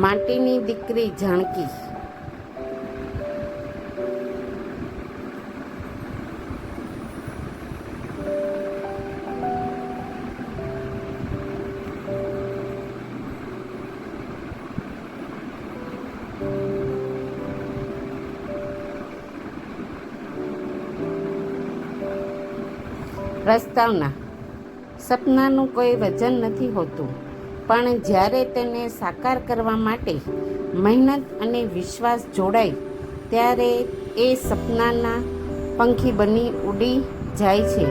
માટીની દીકરી જાણકી. પ્રસ્તાવના સપનાનું કોઈ વજન નથી હોતું. પણ જ્યારે તેને સાકાર કરવા માટે મહેનત અને વિશ્વાસ જોડાય, ત્યારે એ સપનાના પંખી બની ઉડી જાય છે.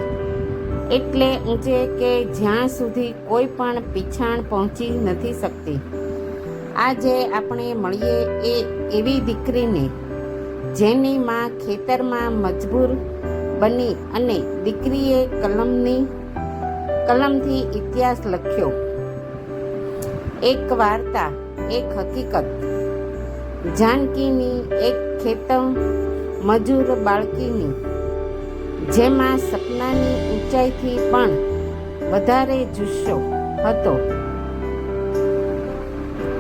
એટલે ઊંચે કે જ્યાં સુધી કોઈ પણ પીછાણ પહોંચી નથી શકતી, આજે આપણે મળીએ એ એવી દીકરીને, જેની માં ખેતરમાં મજબૂર બની અને દીકરીએ કલમની, કલમથી ઇતિહાસ લખ્યો. એક વાર્તા, એક હકીકત. જાનકીની એક ખેતમ, મજૂર બાળકીની. જેમાં સપનાની ઊંચાઈથી પણ વધારે જુસ્સો હતો.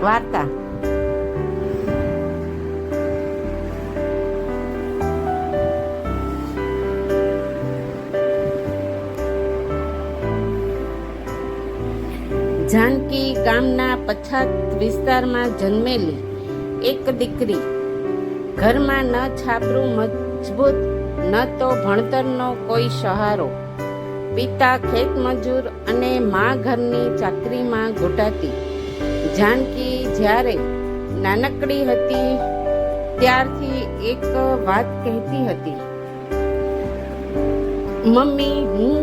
વાર્તા. જાનકી ગામના પછાત વિસ્તારમાં જન્મેલી એક દીકરી. ઘરમાં ન છાપરું મજબૂત, ન તો ભણતરનો કોઈ સહારો. પિતા ખેતમજૂર અને મા ઘરની ચાકરીમાં ગોટાતી જાનકી જ્યારે નાનકડી હતી, ત્યારથી એક વાત કહેતી હતી. મમ્મી, હું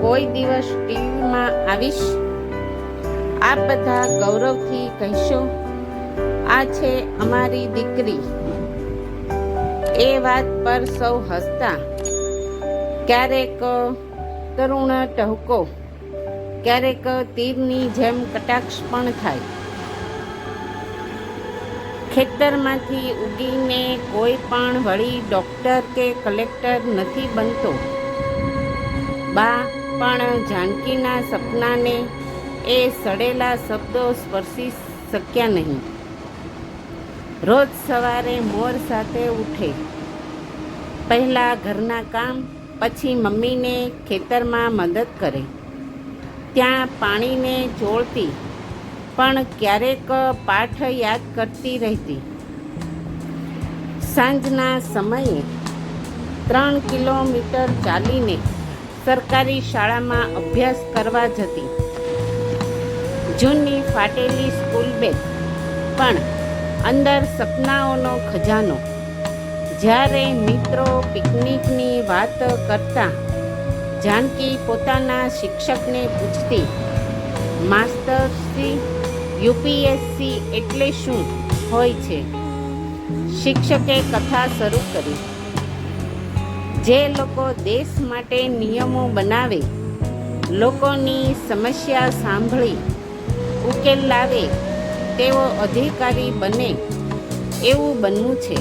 કોઈ દિવસ ટીવીમાં આવીશ આ બધા ગૌરવથી કહેશો, આ છે અમારી દીકરી. એ વાત પર સૌ હસતા. ક્યારેક કરુણ ટહુકો, ક્યારેક તીરની જેમ કટાક્ષ પણ થાય. ખેતરમાંથી ઉગીને કોઈ પણ વળી ડોક્ટર કે કલેક્ટર નથી બનતો. બા પણ જાનકીના સપનાને એ સડેલા શબ્દો સ્પર્શી શક્યા નહીં. રોજ સવારે મોર સાથે ઉઠે. પહેલાં ઘરના કામ, પછી મમ્મીને ખેતરમાં મદદ કરે. ત્યાં પાણીને ચોળતી પણ ક્યારેક પાઠ યાદ કરતી રહેતી. સાંજના સમયે ત્રણ કિલોમીટર ચાલીને સરકારી શાળામાં અભ્યાસ કરવા જતી. જૂની ફાટેલી સ્કૂલ બેગ. પણ અંદર સપનાઓનો ખજાનો. જ્યારે મિત્રો પિકનિકની વાત કરતા જાનકી પોતાના શિક્ષકને પૂછતી માસ્ટરશ્રી યુપીએસસી એટલે શું હોય છે? શિક્ષકે કથા શરૂ કરી. જે લોકો દેશ માટે નિયમો બનાવે, લોકોની સમસ્યા સાંભળી ઉકેલ લાવે તેવો અધિકારી બને એવું બનવું છે.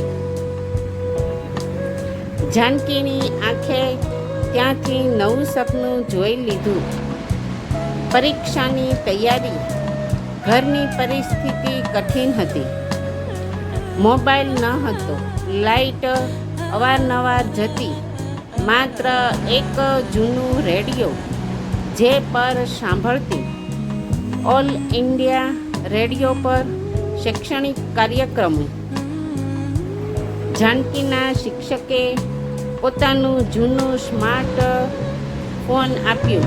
જાનકીની આંખે ત્યાંથી નવું સપનું જોઈ લીધું. પરીક્ષાની તૈયારી, ઘરની પરિસ્થિતિ કઠિન હતી. મોબાઈલ ન હતો, લાઈટ અવારનવાર જતી, માત્ર એક જૂનું રેડિયો જે પર સાંભળતી. ઓલ ઇન્ડિયા રેડિયો પર શૈક્ષણિક કાર્યક્રમો. જાનકીના શિક્ષકે પોતાનું જૂનું સ્માર્ટ ફોન આપ્યું.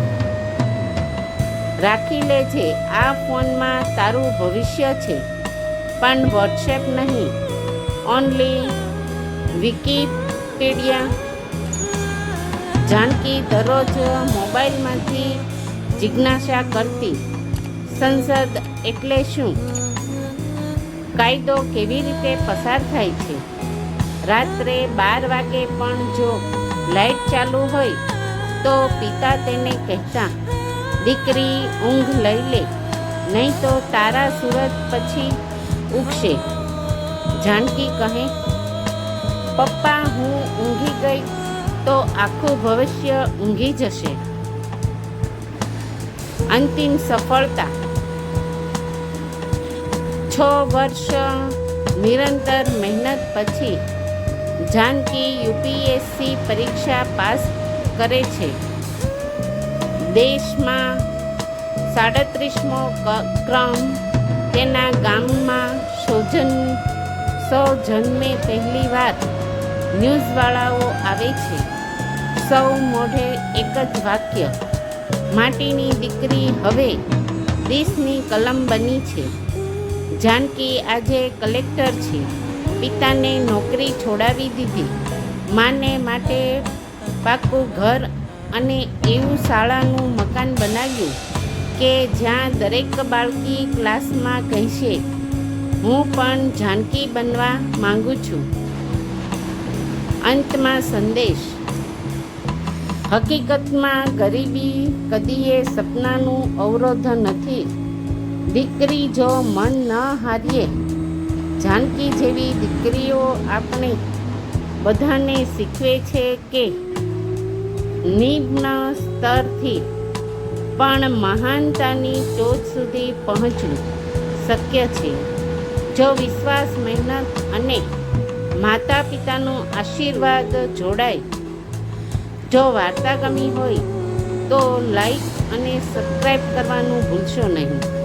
રાખી લે છે, આ ફોનમાં તારું ભવિષ્ય છે, પણ વોટ્સએપ નહીં. Only Wikipedia. જાનકી દરરોજ મોબાઈલમાંથી જિજ્ઞાસા કરતી. સંસદ એટલે શું? કાયદો કેવી રીતે પસાર થાય છે? રાત્રે બાર વાગે પણ જો લાઈટ ચાલુ હોય, તો પિતા તેને કહેતા, દીકરી, ઊંઘ લઈ લે, નહીં તો તારા સુરત પછી ઉગશે. જાનકી કહે, પપ્પા, હું ઊંઘી ગઈ, તો આખું ભવિષ્ય ઊંઘી જશે. અંતિમ સફળતા. છ વર્ષ નિરંતર મહેનત પછી જાનકી યુપીએસસી પરીક્ષા પાસ કરે છે. દેશમાં સાડત્રીસમો ક્રમ. તેના ગામમાં સોજન સો જન્મે પહેલીવાર ન્યૂઝવાળાઓ આવે છે. સૌ મોઢે એક જ વાક્ય, માટીની દીકરી હવે દેશની કલમ બની છે. જાનકી આજે કલેક્ટર છે. પિતાને નોકરી છોડાવી દીધી. માને માટે પાકું ઘર અને એવું શાળાનું મકાન બનાવ્યું કે જ્યાં દરેક બાળકી ક્લાસમાં કહેશે, હું પણ જાનકી બનવા માંગુ છું. અંતમાં સંદેશ. હકીકતમાં ગરીબી કદીએ સપનાનું અવરોધ નથી. દીકરી જો મન ન હારીએ. જાનકી જેવી દીકરીઓ આપણે બધાને શીખવે છે કે નિમ્ન સ્તરથી પણ મહાનતાની ટોચ સુધી પહોંચવું શક્ય છે. જો વિશ્વાસ, મહેનત અને માતા પિતાનો આશીર્વાદ જોડાય, જો વાર્તા ગમી હોય, તો લાઈક અને સબસ્ક્રાઈબ કરવાનું ભૂલશો નહીં.